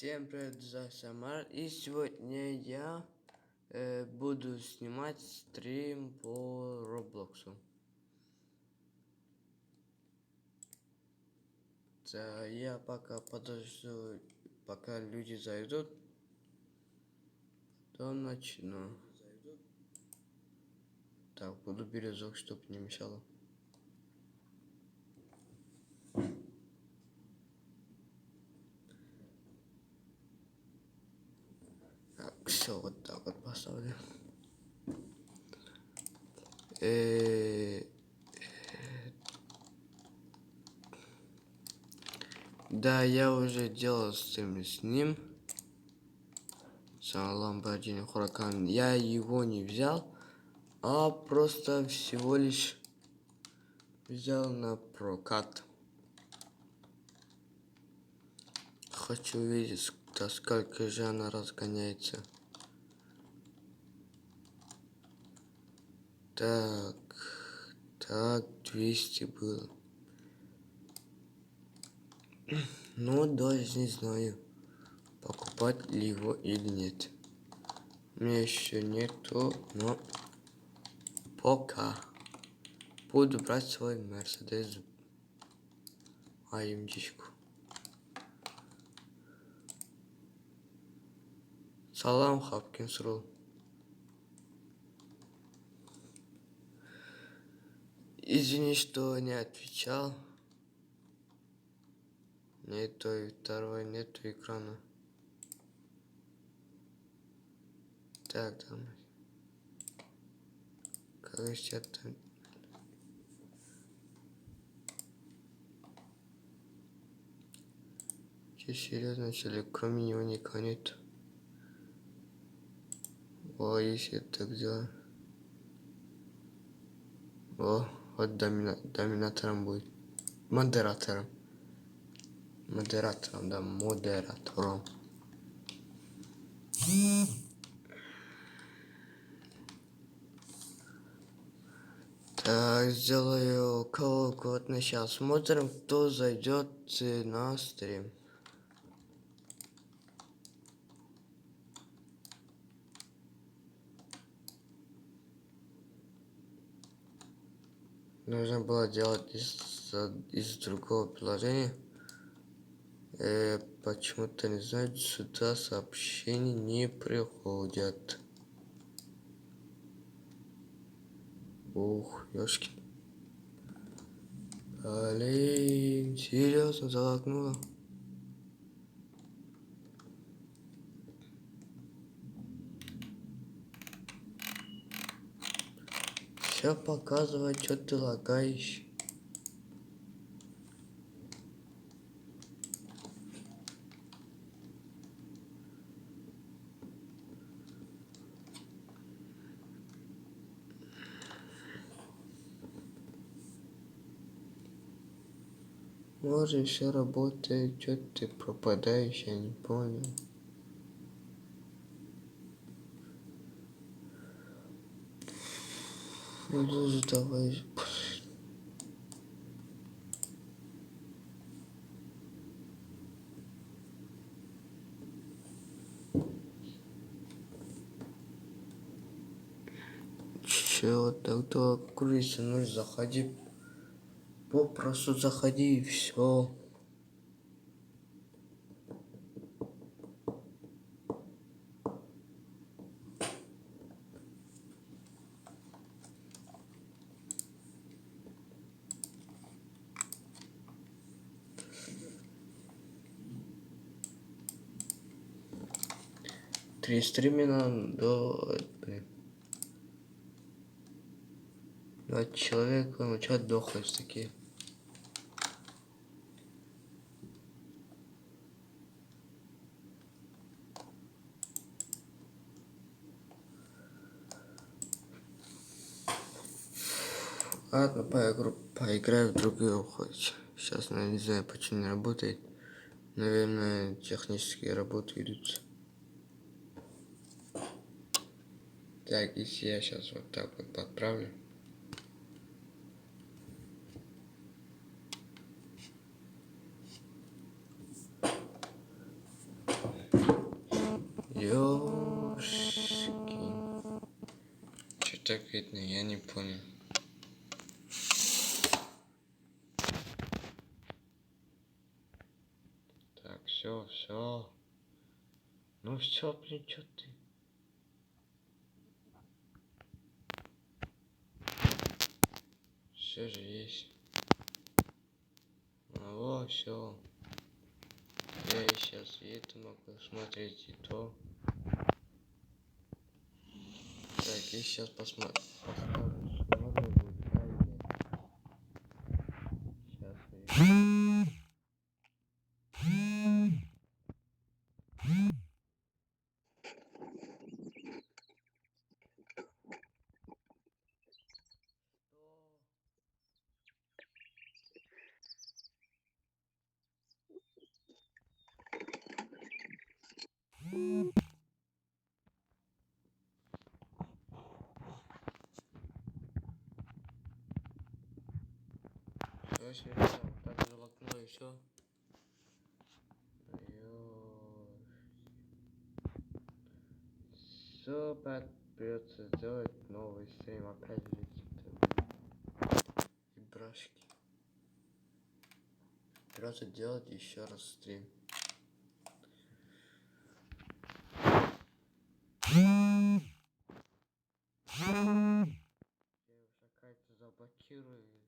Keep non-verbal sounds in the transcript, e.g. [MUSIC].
Всем привет, за Самар. И сегодня я э, буду снимать стрим по Роблоксу. Да, я пока подожду, пока люди зайдут, то начну. Так, буду березок, чтобы не мешало. Так, все, вот так вот поставлю. Э, Да, я уже делал стрим с ним. С Lamborghini Huracan. Я его не взял, а просто всего лишь взял на прокат. Хочу увидеть, до сколько же она разгоняется. Так, так, 200 было. [CLEARS THROAT] Ну, даже не знаю, покупать ли его или нет. У меня еще нету, но пока буду брать свой Мерседес АМГшку. Салам, Хапкинс Рул. Извини, что не отвечал. Нету и второй, нету экрана. Так, там. Короче, это... Че, серьезно, что ли? Кроме него никого нет. О, если это так дело. О, вот домина... доминатором будет. Модератором. Модератором, да, модератором. Так, сделаю колокот на сейчас. Смотрим, кто зайдет на стрим. Нужно было делать из, из другого приложения. Э, почему-то не знаю, сюда сообщения не приходят. Ух, ёшки. Блин, серьезно залагнуло. Все показывает, что ты лагаешь. Может, все работает, что ты пропадаешь, я не понял. Даже давай. Чё, тогда курица, ну заходи. Попросту заходи и все. Три стримена до... Два человека, ну что дохлые такие. Ладно, поигру, поиграю в другую хоть. Сейчас, наверное, не знаю, почему не работает. Наверное, технические работы идут. Так, если я сейчас вот так вот подправлю. Ёшки. Что так видно, я не понял. Так, все, все. Ну все, блин, что ты? Все же есть. А вот, все. Я и сейчас и это могу смотреть, и то. Так, и сейчас посмотрим. Сейчас Все, все, все. Так залокнуло и все. Все, придется сделать новый стрим опять. И брашки. Придется делать еще раз стрим. Я уже какая-то заблокирую.